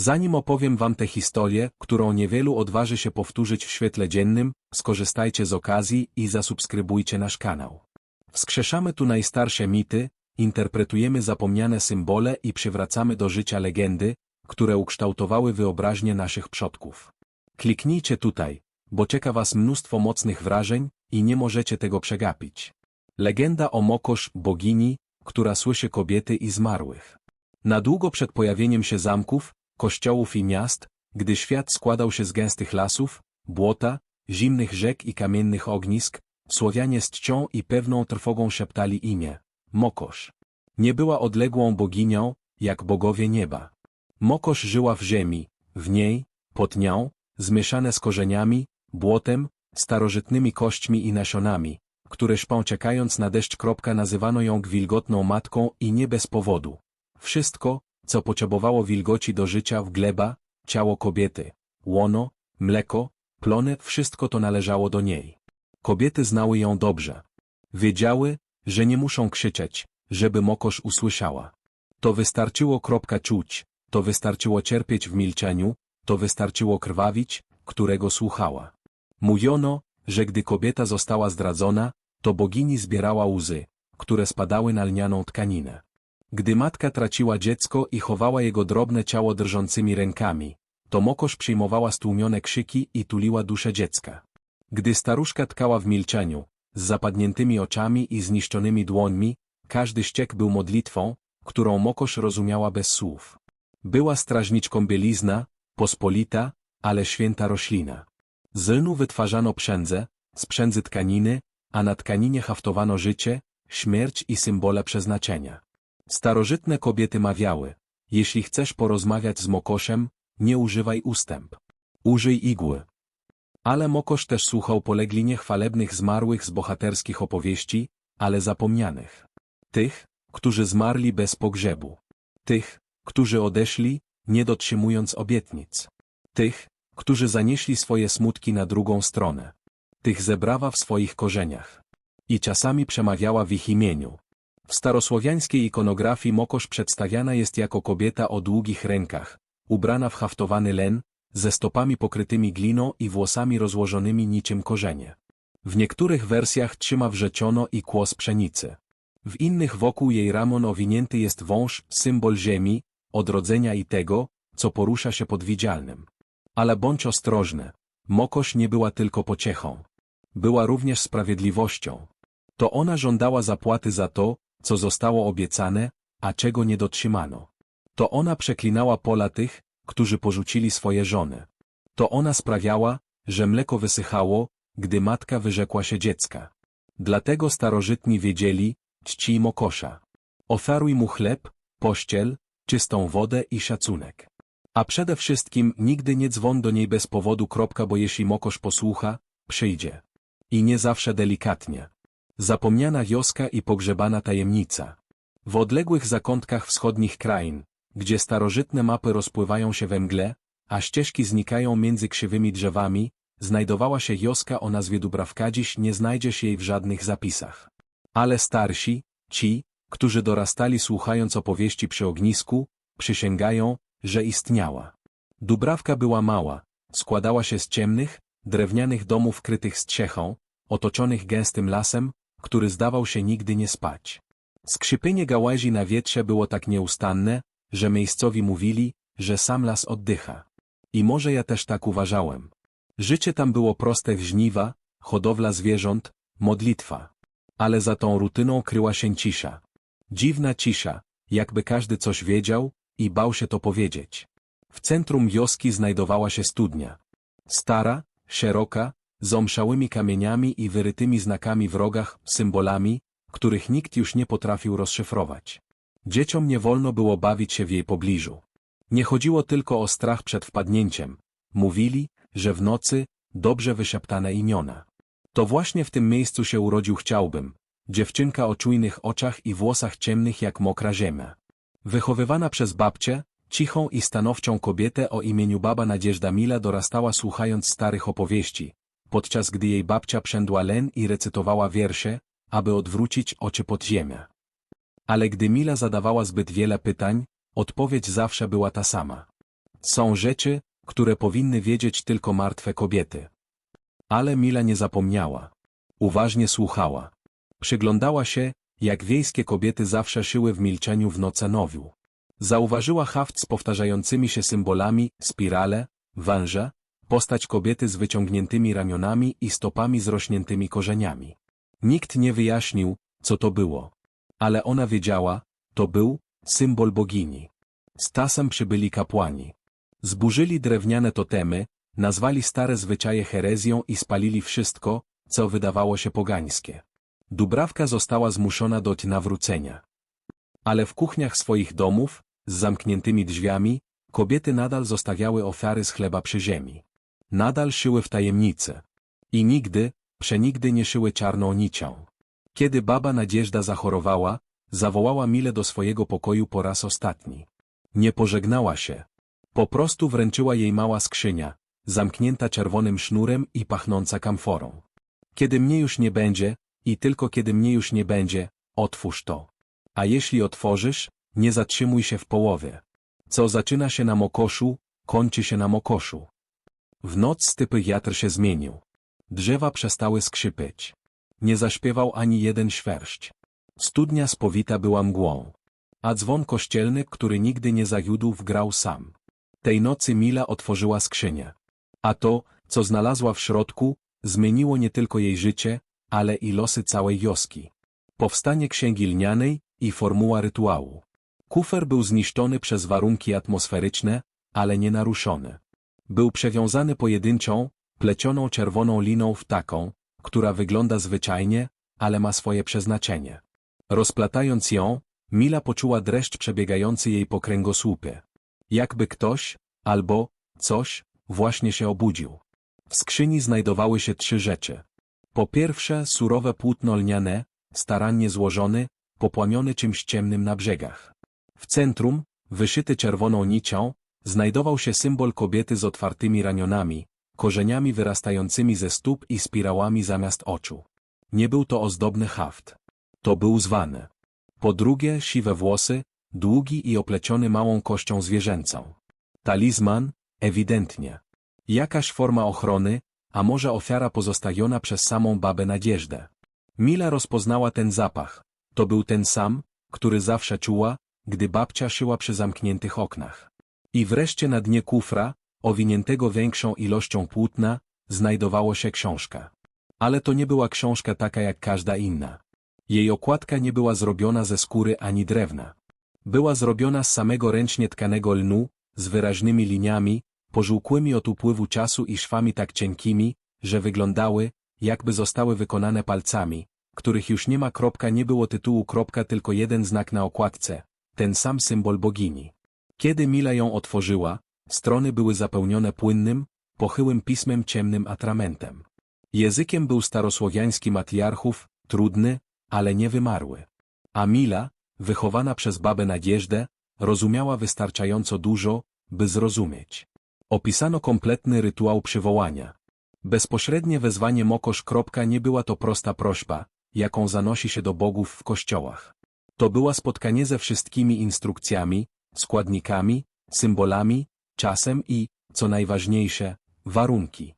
Zanim opowiem wam tę historię, którą niewielu odważy się powtórzyć w świetle dziennym, skorzystajcie z okazji i zasubskrybujcie nasz kanał. Wskrzeszamy tu najstarsze mity, interpretujemy zapomniane symbole i przywracamy do życia legendy, które ukształtowały wyobraźnię naszych przodków. Kliknijcie tutaj, bo czeka was mnóstwo mocnych wrażeń i nie możecie tego przegapić. Legenda o Mokosz, bogini, która słyszy kobiety i zmarłych. Na długo przed pojawieniem się zamków, kościołów i miast, gdy świat składał się z gęstych lasów, błota, zimnych rzek i kamiennych ognisk, Słowianie z czcią i pewną trwogą szeptali imię Mokosz. Nie była odległą boginią, jak bogowie nieba. Mokosz żyła w ziemi, w niej, pod nią, zmieszane z korzeniami, błotem, starożytnymi kośćmi i nasionami, które szpą czekając na deszcz. Kropka nazywano ją gwilgotną matką i nie bez powodu. Wszystko, co potrzebowało wilgoci do życia w gleba, ciało kobiety, łono, mleko, plony, wszystko to należało do niej. Kobiety znały ją dobrze. Wiedziały, że nie muszą krzyczeć, żeby mokosz usłyszała. To wystarczyło kropka czuć, to wystarczyło cierpieć w milczeniu, to wystarczyło krwawić, którego słuchała. Mówiono, że gdy kobieta została zdradzona, to bogini zbierała łzy, które spadały na lnianą tkaninę. Gdy matka traciła dziecko i chowała jego drobne ciało drżącymi rękami, to mokosz przyjmowała stłumione krzyki i tuliła duszę dziecka. Gdy staruszka tkała w milczeniu, z zapadniętymi oczami i zniszczonymi dłońmi, każdy ściek był modlitwą, którą mokosz rozumiała bez słów. Była strażniczką bielizna, pospolita, ale święta roślina. Z lnu wytwarzano przędzę, z przędzy tkaniny, a na tkaninie haftowano życie, śmierć i symbole przeznaczenia. Starożytne kobiety mawiały, jeśli chcesz porozmawiać z mokoszem, nie używaj ustęp. Użyj igły. Ale mokosz też słuchał poleglinie chwalebnych zmarłych z bohaterskich opowieści, ale zapomnianych. Tych, którzy zmarli bez pogrzebu. Tych, którzy odeszli, nie dotrzymując obietnic. Tych, którzy zanieśli swoje smutki na drugą stronę. Tych zebrała w swoich korzeniach. I czasami przemawiała w ich imieniu. W starosłowiańskiej ikonografii Mokosz przedstawiana jest jako kobieta o długich rękach, ubrana w haftowany len, ze stopami pokrytymi gliną i włosami rozłożonymi niczym korzenie. W niektórych wersjach trzyma wrzeciono i kłos pszenicy. W innych wokół jej ramon owinięty jest wąż, symbol ziemi, odrodzenia i tego, co porusza się pod widzialnym. Ale bądź ostrożny, Mokosz nie była tylko pociechą. Była również sprawiedliwością. To ona żądała zapłaty za to, co zostało obiecane, a czego nie dotrzymano. To ona przeklinała pola tych, którzy porzucili swoje żony. To ona sprawiała, że mleko wysychało, gdy matka wyrzekła się dziecka. Dlatego starożytni wiedzieli, czci mokosza. Ofiaruj mu chleb, pościel, czystą wodę i szacunek. A przede wszystkim nigdy nie dzwon do niej bez powodu. Bo jeśli mokosz posłucha, przyjdzie. I nie zawsze delikatnie. Zapomniana wioska i pogrzebana tajemnica. W odległych zakątkach wschodnich krain, gdzie starożytne mapy rozpływają się we mgle, a ścieżki znikają między krzywymi drzewami, znajdowała się wioska o nazwie Dubrawka dziś nie znajdzie się jej w żadnych zapisach. Ale starsi, ci, którzy dorastali słuchając opowieści przy ognisku, przysięgają, że istniała. Dubrawka była mała, składała się z ciemnych, drewnianych domów krytych strzechą, otoczonych gęstym lasem, który zdawał się nigdy nie spać. Skrzypienie gałęzi na wietrze było tak nieustanne, że miejscowi mówili, że sam las oddycha. I może ja też tak uważałem. Życie tam było proste w żniwa, hodowla zwierząt, modlitwa. Ale za tą rutyną kryła się cisza. Dziwna cisza, jakby każdy coś wiedział i bał się to powiedzieć. W centrum wioski znajdowała się studnia. Stara, szeroka, z omszałymi kamieniami i wyrytymi znakami w rogach, symbolami, których nikt już nie potrafił rozszyfrować. Dzieciom nie wolno było bawić się w jej pobliżu. Nie chodziło tylko o strach przed wpadnięciem. Mówili, że w nocy, dobrze wyszeptane imiona. To właśnie w tym miejscu się urodził chciałbym. Dziewczynka o czujnych oczach i włosach ciemnych jak mokra ziemia. Wychowywana przez babcię, cichą i stanowczą kobietę o imieniu baba Nadzieżda Mila dorastała słuchając starych opowieści, podczas gdy jej babcia przędła len i recytowała wiersze, aby odwrócić oczy pod ziemię. Ale gdy Mila zadawała zbyt wiele pytań, odpowiedź zawsze była ta sama. Są rzeczy, które powinny wiedzieć tylko martwe kobiety. Ale Mila nie zapomniała. Uważnie słuchała. Przyglądała się, jak wiejskie kobiety zawsze szyły w milczeniu w noce nowiu. Zauważyła haft z powtarzającymi się symbolami, spirale, węże, postać kobiety z wyciągniętymi ramionami i stopami zrośniętymi korzeniami. Nikt nie wyjaśnił, co to było. Ale ona wiedziała, to był symbol bogini. Z tasem przybyli kapłani. Zburzyli drewniane totemy, nazwali stare zwyczaje herezją i spalili wszystko, co wydawało się pogańskie. Dubrawka została zmuszona do nawrócenia. Ale w kuchniach swoich domów, z zamkniętymi drzwiami, kobiety nadal zostawiały ofiary z chleba przy ziemi. Nadal szyły w tajemnicy. I nigdy, przenigdy nie szyły czarną nicią. Kiedy baba Nadzieżda zachorowała, zawołała Milę do swojego pokoju po raz ostatni. Nie pożegnała się. Po prostu wręczyła jej mała skrzynia, zamknięta czerwonym sznurem i pachnąca kamforą. Kiedy mnie już nie będzie, i tylko kiedy mnie już nie będzie, otwórz to. A jeśli otworzysz, nie zatrzymuj się w połowie. Co zaczyna się na Mokoszu, kończy się na Mokoszu. W noc stypy wiatr się zmienił. Drzewa przestały skrzypeć. Nie zaśpiewał ani jeden świerszcz. Studnia spowita była mgłą. A dzwon kościelny, który nigdy nie zawiódł, wgrał sam. Tej nocy Mila otworzyła skrzynię. A to, co znalazła w środku, zmieniło nie tylko jej życie, ale i losy całej wioski. Powstanie księgi lnianej i formuła rytuału. Kufer był zniszczony przez warunki atmosferyczne, ale nie naruszony. Był przewiązany pojedynczą, plecioną czerwoną liną w taką, która wygląda zwyczajnie, ale ma swoje przeznaczenie. Rozplatając ją, Mila poczuła dreszcz przebiegający jej po kręgosłupie. Jakby ktoś, albo coś, właśnie się obudził. W skrzyni znajdowały się trzy rzeczy. Po pierwsze surowe płótno lniane, starannie złożony, popłamiony czymś ciemnym na brzegach. W centrum, wyszyty czerwoną nicią, znajdował się symbol kobiety z otwartymi ramionami, korzeniami wyrastającymi ze stóp i spirałami zamiast oczu. Nie był to ozdobny haft. To był zwany. Po drugie siwe włosy, długi i opleciony małą kością zwierzęcą. Talizman, ewidentnie. Jakaś forma ochrony, a może ofiara pozostawiona przez samą babę Nadzieżdę. Mila rozpoznała ten zapach. To był ten sam, który zawsze czuła, gdy babcia szyła przy zamkniętych oknach. I wreszcie na dnie kufra, owiniętego większą ilością płótna, znajdowało się książka. Ale to nie była książka taka jak każda inna. Jej okładka nie była zrobiona ze skóry ani drewna. Była zrobiona z samego ręcznie tkanego lnu, z wyraźnymi liniami, pożółkłymi od upływu czasu i szwami tak cienkimi, że wyglądały, jakby zostały wykonane palcami, których już nie ma kropka nie było tytułu kropka tylko jeden znak na okładce, ten sam symbol bogini. Kiedy Mila ją otworzyła, strony były zapełnione płynnym, pochyłym pismem ciemnym atramentem. Językiem był starosłowiański matriarchów, trudny, ale nie wymarły. A Mila, wychowana przez babę Nadzieżdę, rozumiała wystarczająco dużo, by zrozumieć. Opisano kompletny rytuał przywołania. Bezpośrednie wezwanie mokosz. Nie była to prosta prośba, jaką zanosi się do bogów w kościołach. To była spotkanie ze wszystkimi instrukcjami, składnikami, symbolami, czasem i, co najważniejsze, warunki.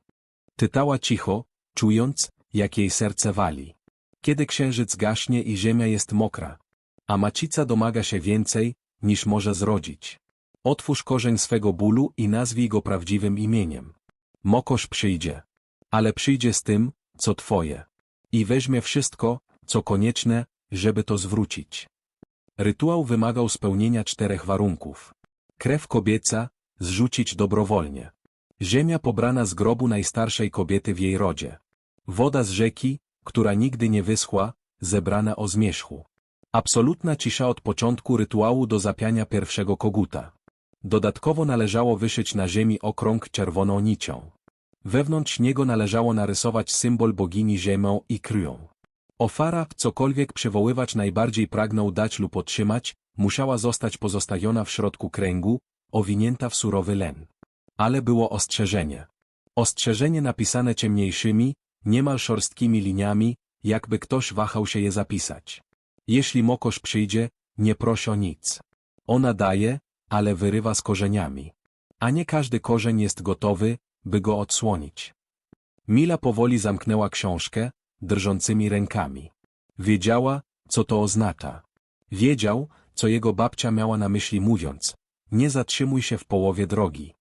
Tytała cicho, czując, jak jej serce wali. Kiedy księżyc gaśnie i ziemia jest mokra, a macica domaga się więcej, niż może zrodzić. Otwórz korzeń swego bólu i nazwij go prawdziwym imieniem. Mokosz przyjdzie. Ale przyjdzie z tym, co twoje. I weźmie wszystko, co konieczne, żeby to zwrócić. Rytuał wymagał spełnienia czterech warunków. Krew kobieca, zrzucić dobrowolnie. Ziemia pobrana z grobu najstarszej kobiety w jej rodzie. Woda z rzeki, która nigdy nie wyschła, zebrana o zmierzchu. Absolutna cisza od początku rytuału do zapiania pierwszego koguta. Dodatkowo należało wyszyć na ziemi okrąg czerwoną nicią. Wewnątrz niego należało narysować symbol bogini ziemią i krwią. Ofara, cokolwiek przywoływać najbardziej pragnął dać lub otrzymać, musiała zostać pozostawiona w środku kręgu, owinięta w surowy len. Ale było ostrzeżenie. Ostrzeżenie napisane ciemniejszymi, niemal szorstkimi liniami, jakby ktoś wahał się je zapisać. Jeśli mokosz przyjdzie, nie prosi o nic. Ona daje, ale wyrywa z korzeniami. A nie każdy korzeń jest gotowy, by go odsłonić. Mila powoli zamknęła książkę, drżącymi rękami. Wiedziała, co to oznacza. Wiedział, co jego babcia miała na myśli mówiąc, nie zatrzymuj się w połowie drogi.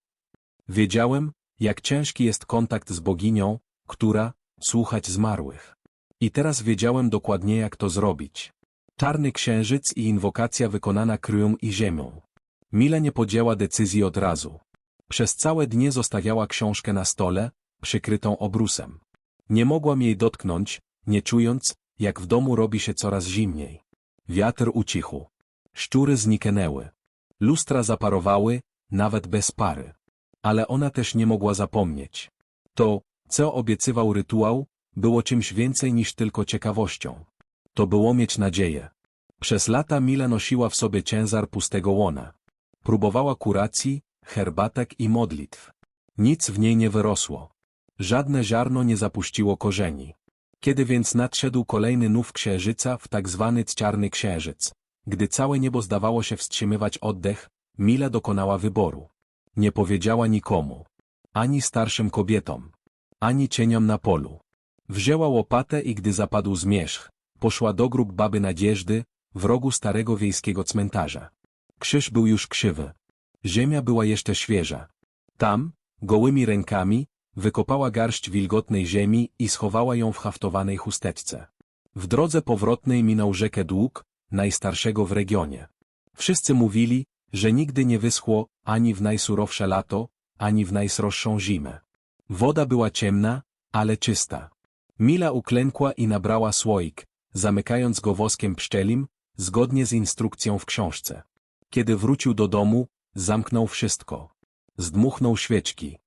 Wiedziałem, jak ciężki jest kontakt z boginią, która, słuchać zmarłych. I teraz wiedziałem dokładnie jak to zrobić. Czarny księżyc i inwokacja wykonana kryją i ziemią. Mila nie podjęła decyzji od razu. Przez całe dnie zostawiała książkę na stole, przykrytą obrusem. Nie mogłam jej dotknąć, nie czując, jak w domu robi się coraz zimniej. Wiatr ucichł. Szczury zniknęły. Lustra zaparowały, nawet bez pary. Ale ona też nie mogła zapomnieć. To, co obiecywał rytuał, było czymś więcej niż tylko ciekawością. To było mieć nadzieję. Przez lata Mila nosiła w sobie ciężar pustego łona. Próbowała kuracji, herbatek i modlitw. Nic w niej nie wyrosło. Żadne ziarno nie zapuściło korzeni. Kiedy więc nadszedł kolejny nów księżyca w tak zwany czarny księżyc, gdy całe niebo zdawało się wstrzymywać oddech, Mila dokonała wyboru. Nie powiedziała nikomu. Ani starszym kobietom. Ani cieniom na polu. Wzięła łopatę i gdy zapadł zmierzch, poszła do grób baby Nadzieżdy, w rogu starego wiejskiego cmentarza. Krzyż był już krzywy. Ziemia była jeszcze świeża. Tam, gołymi rękami, wykopała garść wilgotnej ziemi i schowała ją w haftowanej chusteczce. W drodze powrotnej minął rzekę Dług, najstarszego w regionie. Wszyscy mówili, że nigdy nie wyschło ani w najsurowsze lato, ani w najsroższą zimę. Woda była ciemna, ale czysta. Mila uklękła i nabrała słoik, zamykając go woskiem pszczelim, zgodnie z instrukcją w książce. Kiedy wrócił do domu, zamknął wszystko. Zdmuchnął świeczki.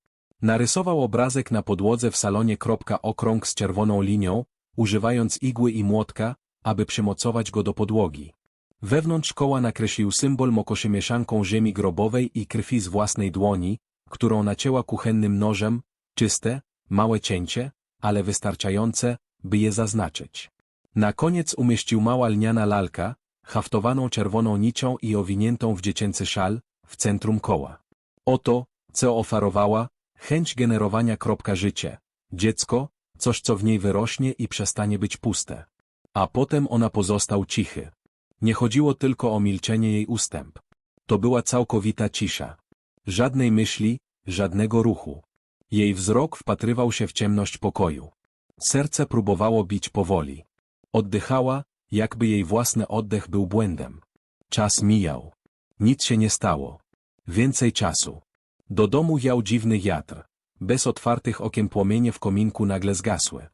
Narysował obrazek na podłodze w salonie okrąg z czerwoną linią, używając igły i młotka, aby przymocować go do podłogi. Wewnątrz koła nakreślił symbol mokoszy mieszanką ziemi grobowej i krwi z własnej dłoni, którą nacięła kuchennym nożem, czyste, małe cięcie, ale wystarczające, by je zaznaczyć. Na koniec umieścił mała lniana lalka, haftowaną czerwoną nicią i owiniętą w dziecięcy szal, w centrum koła. Oto, co oferowała, chęć generowania życie, dziecko, coś co w niej wyrośnie i przestanie być puste. A potem ona pozostał cichy. Nie chodziło tylko o milczenie jej ustęp. To była całkowita cisza. Żadnej myśli, żadnego ruchu. Jej wzrok wpatrywał się w ciemność pokoju. Serce próbowało bić powoli. Oddychała, jakby jej własny oddech był błędem. Czas mijał. Nic się nie stało. Więcej czasu. Do domu jał dziwny wiatr. Bez otwartych okien płomienie w kominku nagle zgasły.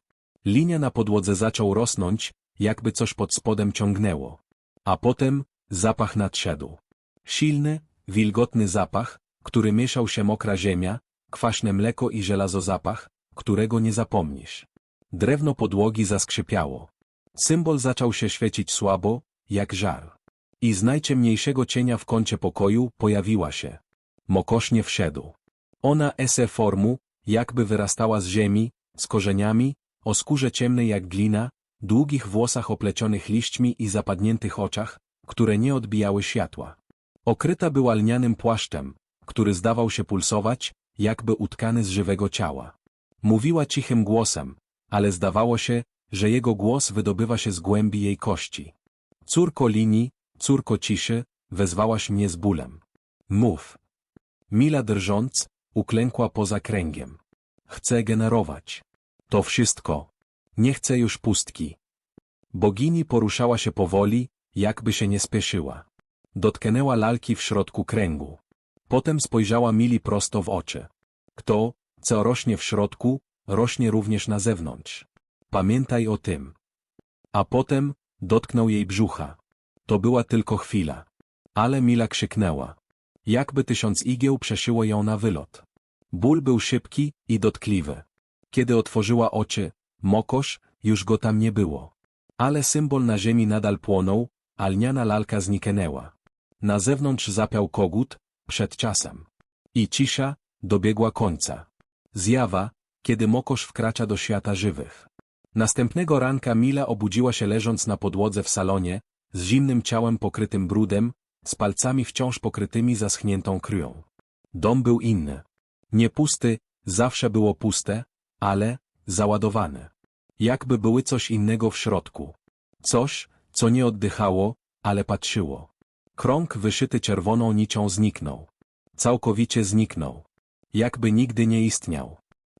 Linia na podłodze zaczął rosnąć, jakby coś pod spodem ciągnęło. A potem zapach nadszedł. Silny, wilgotny zapach, który mieszał się mokra ziemia, kwaśne mleko i żelazo zapach, którego nie zapomnisz. Drewno podłogi zaskrzypiało. Symbol zaczął się świecić słabo, jak żar. I z najciemniejszego cienia w kącie pokoju pojawiła się. Mokosznie wszedł. Ona ese formu, jakby wyrastała z ziemi, z korzeniami, o skórze ciemnej jak glina, długich włosach oplecionych liśćmi i zapadniętych oczach, które nie odbijały światła. Okryta była lnianym płaszczem, który zdawał się pulsować, jakby utkany z żywego ciała. Mówiła cichym głosem, ale zdawało się, że jego głos wydobywa się z głębi jej kości. Córko linii, córko ciszy, wezwałaś mnie z bólem. Mów. Mila drżąc, uklękła poza kręgiem. Chcę generować. To wszystko. Nie chcę już pustki. Bogini poruszała się powoli, jakby się nie spieszyła. Dotknęła lalki w środku kręgu. Potem spojrzała Mili prosto w oczy. Kto, co rośnie w środku, rośnie również na zewnątrz. Pamiętaj o tym. A potem dotknął jej brzucha. To była tylko chwila. Ale Mila krzyknęła. Jakby tysiąc igieł przeszyło ją na wylot. Ból był szybki i dotkliwy. Kiedy otworzyła oczy, mokosz, już go tam nie było. Ale symbol na ziemi nadal płonął, a lniana lalka zniknęła. Na zewnątrz zapiał kogut, przed czasem. I cisza dobiegła końca. Zjawa, kiedy mokosz wkracza do świata żywych. Następnego ranka Mila obudziła się leżąc na podłodze w salonie, z zimnym ciałem pokrytym brudem, z palcami wciąż pokrytymi zaschniętą krwią. Dom był inny. Nie pusty, zawsze było puste, ale załadowane. Jakby były coś innego w środku. Coś, co nie oddychało, ale patrzyło. Krąg wyszyty czerwoną nicią zniknął. Całkowicie zniknął. Jakby nigdy nie istniał.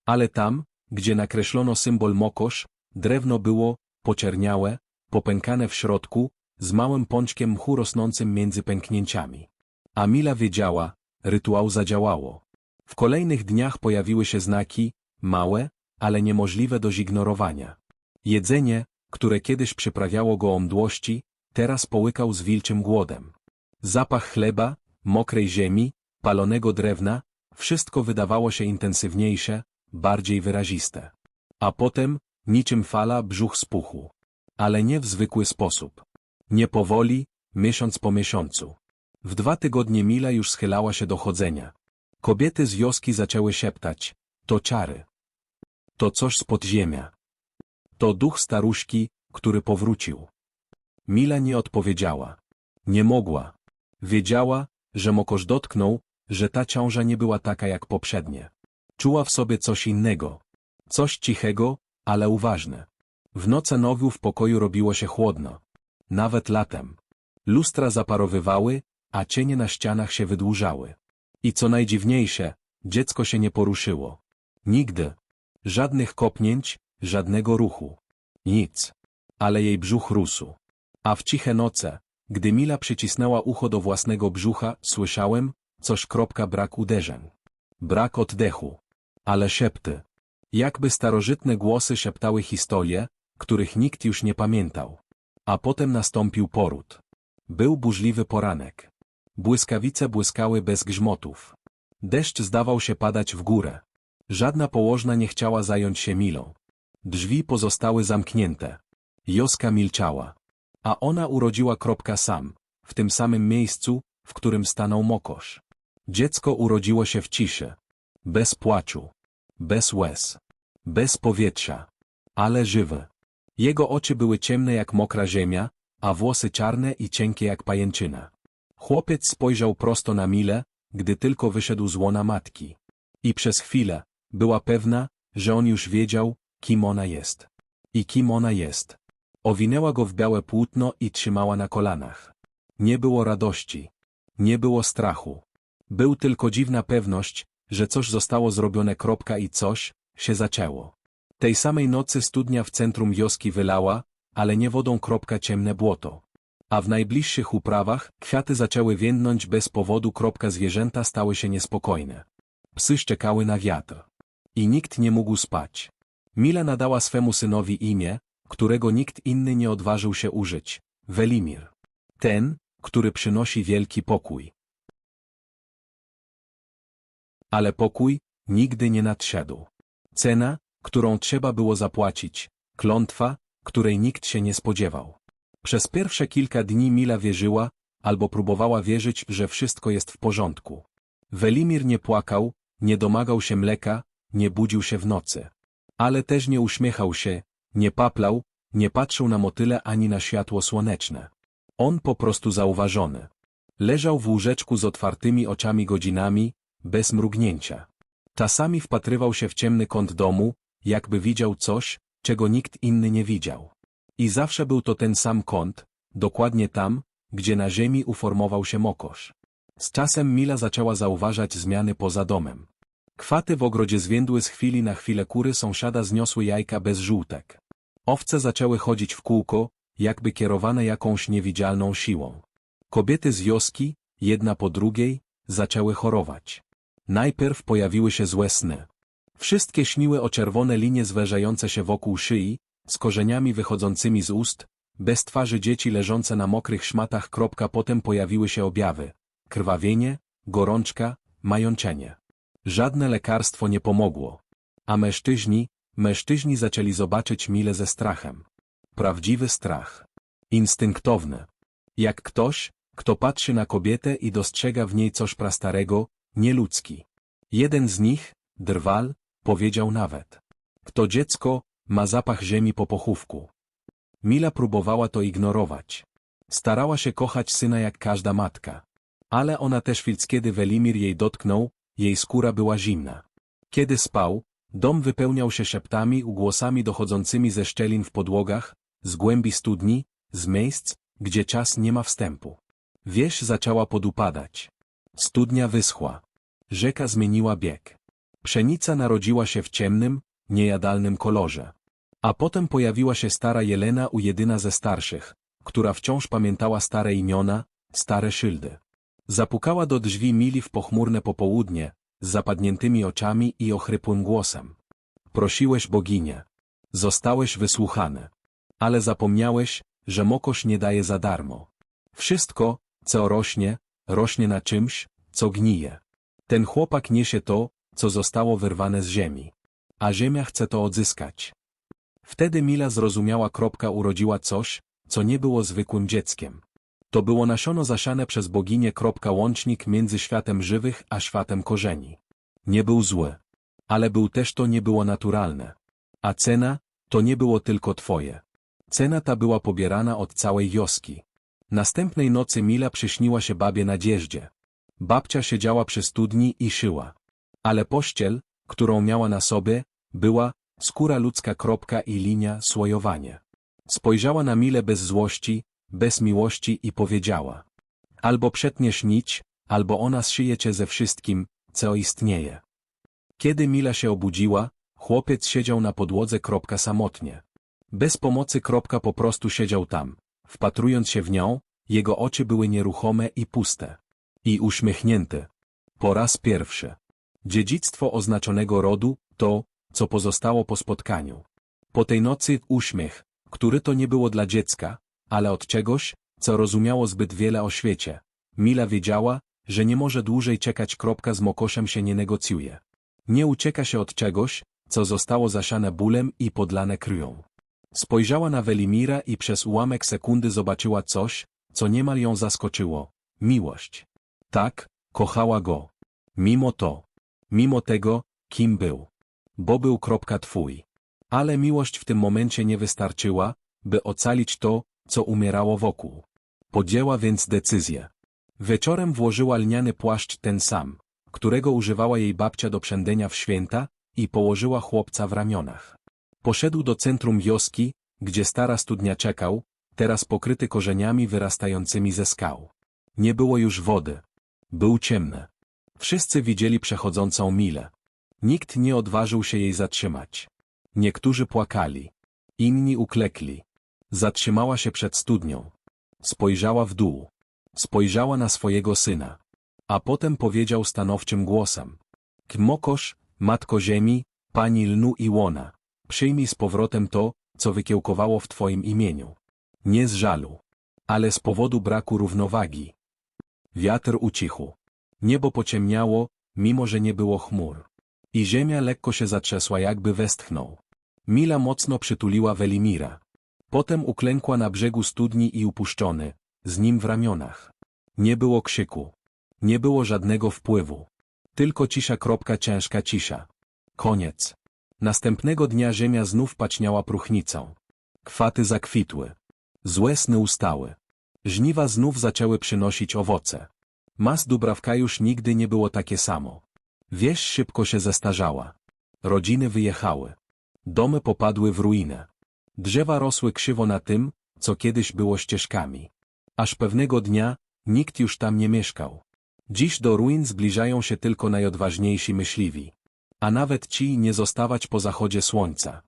Ale tam, gdzie nakreślono symbol mokosz, drewno było, pocierniałe, popękane w środku, z małym pączkiem mchu rosnącym między pęknięciami. A Mila wiedziała, rytuał zadziałało. W kolejnych dniach pojawiły się znaki, małe, ale niemożliwe do zignorowania. Jedzenie, które kiedyś przyprawiało go o mdłości, teraz połykał z wilczym głodem. Zapach chleba, mokrej ziemi, palonego drewna, wszystko wydawało się intensywniejsze, bardziej wyraziste. A potem, niczym fala, brzuch spuchł. Ale nie w zwykły sposób. Nie powoli, miesiąc po miesiącu. W dwa tygodnie Mila już schylała się do chodzenia. Kobiety z wioski zaczęły szeptać, to czary. To coś z podziemia. To duch staruszki, który powrócił. Mila nie odpowiedziała. Nie mogła. Wiedziała, że mokosz dotknął, że ta ciąża nie była taka jak poprzednie. Czuła w sobie coś innego. Coś cichego, ale uważne. W noce nowiu w pokoju robiło się chłodno. Nawet latem. Lustra zaparowywały, a cienie na ścianach się wydłużały. I co najdziwniejsze, dziecko się nie poruszyło. Nigdy. Żadnych kopnięć, żadnego ruchu. Nic. Ale jej brzuch rósł. A w ciche noce, gdy Mila przycisnęła ucho do własnego brzucha, słyszałem, coś kropka brak uderzeń. Brak oddechu. Ale szepty. Jakby starożytne głosy szeptały historie, których nikt już nie pamiętał. A potem nastąpił poród. Był burzliwy poranek. Błyskawice błyskały bez grzmotów. Deszcz zdawał się padać w górę. Żadna położna nie chciała zająć się Milą. Drzwi pozostały zamknięte. Joska milczała. A ona urodziła kropka sam, w tym samym miejscu, w którym stanął mokosz. Dziecko urodziło się w ciszy. Bez płaczu. Bez łez. Bez powietrza. Ale żywe. Jego oczy były ciemne jak mokra ziemia, a włosy czarne i cienkie jak pajęczyna. Chłopiec spojrzał prosto na Milę, gdy tylko wyszedł z łona matki. I przez chwilę, była pewna, że on już wiedział, kim ona jest. I kim ona jest. Owinęła go w białe płótno i trzymała na kolanach. Nie było radości. Nie było strachu. Był tylko dziwna pewność, że coś zostało zrobione kropka i coś się zaczęło. Tej samej nocy studnia w centrum wioski wylała, ale nie wodą kropka ciemne błoto. A w najbliższych uprawach kwiaty zaczęły więdnąć bez powodu kropka zwierzęta stały się niespokojne. Psy szczekały na wiatr. I nikt nie mógł spać. Mila nadała swemu synowi imię, którego nikt inny nie odważył się użyć. Welimir. Ten, który przynosi wielki pokój. Ale pokój nigdy nie nadszedł. Cena, którą trzeba było zapłacić, klątwa, której nikt się nie spodziewał. Przez pierwsze kilka dni Mila wierzyła, albo próbowała wierzyć, że wszystko jest w porządku. Welimir nie płakał, nie domagał się mleka, nie budził się w nocy. Ale też nie uśmiechał się, nie paplał, nie patrzył na motyle ani na światło słoneczne. On po prostu zauważony. Leżał w łóżeczku z otwartymi oczami godzinami, bez mrugnięcia. Czasami wpatrywał się w ciemny kąt domu, jakby widział coś, czego nikt inny nie widział. I zawsze był to ten sam kąt, dokładnie tam, gdzie na ziemi uformował się mokosz. Z czasem Mila zaczęła zauważać zmiany poza domem. Kwaty w ogrodzie zwiędły z chwili na chwilę kury sąsiada zniosły jajka bez żółtek. Owce zaczęły chodzić w kółko, jakby kierowane jakąś niewidzialną siłą. Kobiety z wioski, jedna po drugiej, zaczęły chorować. Najpierw pojawiły się złe sny. Wszystkie śniły o czerwone linie zwężające się wokół szyi, z korzeniami wychodzącymi z ust, bez twarzy dzieci leżące na mokrych szmatach. Kropka potem pojawiły się objawy. Krwawienie, gorączka, majączenie. Żadne lekarstwo nie pomogło. A mężczyźni, mężczyźni zaczęli zobaczyć Mile ze strachem. Prawdziwy strach. Instynktowny. Jak ktoś, kto patrzy na kobietę i dostrzega w niej coś prastarego, nieludzki. Jeden z nich, drwal, powiedział nawet. To dziecko, ma zapach ziemi po pochówku. Mila próbowała to ignorować. Starała się kochać syna jak każda matka. Ale ona też więc kiedy Welimir jej dotknął, jej skóra była zimna. Kiedy spał, dom wypełniał się szeptami głosami dochodzącymi ze szczelin w podłogach, z głębi studni, z miejsc, gdzie czas nie ma wstępu. Wieś zaczęła podupadać. Studnia wyschła. Rzeka zmieniła bieg. Pszenica narodziła się w ciemnym, niejadalnym kolorze. A potem pojawiła się stara Jelena u jedyna ze starszych, która wciąż pamiętała stare imiona, stare szyldy. Zapukała do drzwi Mili w pochmurne popołudnie, z zapadniętymi oczami i ochrypłym głosem. Prosiłeś boginię. Zostałeś wysłuchany. Ale zapomniałeś, że mokosz nie daje za darmo. Wszystko, co rośnie, rośnie na czymś, co gnije. Ten chłopak niesie to, co zostało wyrwane z ziemi. A ziemia chce to odzyskać. Wtedy Mila zrozumiała kropka urodziła coś, co nie było zwykłym dzieckiem. To było nasiono zasiane przez boginię kropka łącznik między światem żywych a światem korzeni. Nie był zły. Ale był też to nie było naturalne. A cena, to nie było tylko twoje. Cena ta była pobierana od całej wioski. Następnej nocy Mila przyśniła się babie Nadzieżdzie. Babcia siedziała przy studni i szyła. Ale pościel, którą miała na sobie, była skóra ludzka kropka i linia słojowanie. Spojrzała na Milę bez złości, bez miłości i powiedziała. Albo przetniesz nić, albo ona zszyje cię ze wszystkim, co istnieje. Kiedy Mila się obudziła, chłopiec siedział na podłodze kropka samotnie. Bez pomocy kropka po prostu siedział tam. Wpatrując się w nią, jego oczy były nieruchome i puste. I uśmiechnięte. Po raz pierwszy. Dziedzictwo oznaczonego rodu, to, co pozostało po spotkaniu. Po tej nocy uśmiech, który to nie było dla dziecka, ale od czegoś, co rozumiało zbyt wiele o świecie. Mila wiedziała, że nie może dłużej czekać. Kropka z mokoszem się nie negocjuje. Nie ucieka się od czegoś, co zostało zasiane bólem i podlane krwią. Spojrzała na Welimira i przez ułamek sekundy zobaczyła coś, co niemal ją zaskoczyło. Miłość. Tak, kochała go. Mimo to. Mimo tego, kim był. Bo był kropka twój. Ale miłość w tym momencie nie wystarczyła, by ocalić to, co umierało wokół. Podjęła więc decyzję. Wieczorem włożyła lniany płaszcz ten sam, którego używała jej babcia do przędzenia w święta, i położyła chłopca w ramionach. Poszedł do centrum wioski, gdzie stara studnia czekał, teraz pokryty korzeniami wyrastającymi ze skał. Nie było już wody. Był ciemny. Wszyscy widzieli przechodzącą milę. Nikt nie odważył się jej zatrzymać. Niektórzy płakali. Inni uklekli. Zatrzymała się przed studnią. Spojrzała w dół. Spojrzała na swojego syna. A potem powiedział stanowczym głosem. Kmokosz, matko ziemi, pani lnu i łona, przyjmij z powrotem to, co wykiełkowało w twoim imieniu. Nie z żalu, ale z powodu braku równowagi. Wiatr ucichł. Niebo pociemniało, mimo że nie było chmur. I ziemia lekko się zatrzesła jakby westchnął. Mila mocno przytuliła Welimira. Potem uklękła na brzegu studni i upuszczony, z nim w ramionach. Nie było krzyku. Nie było żadnego wpływu. Tylko cisza kropka ciężka cisza. Koniec. Następnego dnia ziemia znów paćniała próchnicą. Kwaty zakwitły. Złe sny ustały. Żniwa znów zaczęły przynosić owoce. Mas Dubrawka już nigdy nie było takie samo. Wieś szybko się zestarzała. Rodziny wyjechały. Domy popadły w ruinę. Drzewa rosły krzywo na tym, co kiedyś było ścieżkami. Aż pewnego dnia, nikt już tam nie mieszkał. Dziś do ruin zbliżają się tylko najodważniejsi myśliwi. A nawet ci nie zostawać po zachodzie słońca.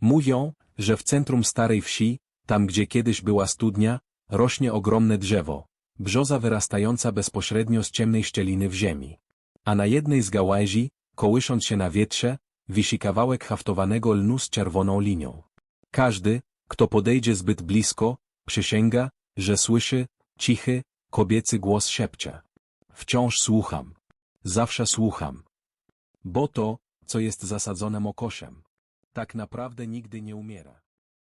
Mówią, że w centrum starej wsi, tam gdzie kiedyś była studnia, rośnie ogromne drzewo, brzoza wyrastająca bezpośrednio z ciemnej szczeliny w ziemi. A na jednej z gałęzi, kołysząc się na wietrze, wisi kawałek haftowanego lnu z czerwoną linią. Każdy, kto podejdzie zbyt blisko, przysięga, że słyszy, cichy, kobiecy głos szepcze. Wciąż słucham. Zawsze słucham. Bo to, co jest zasadzone mokosem, tak naprawdę nigdy nie umiera.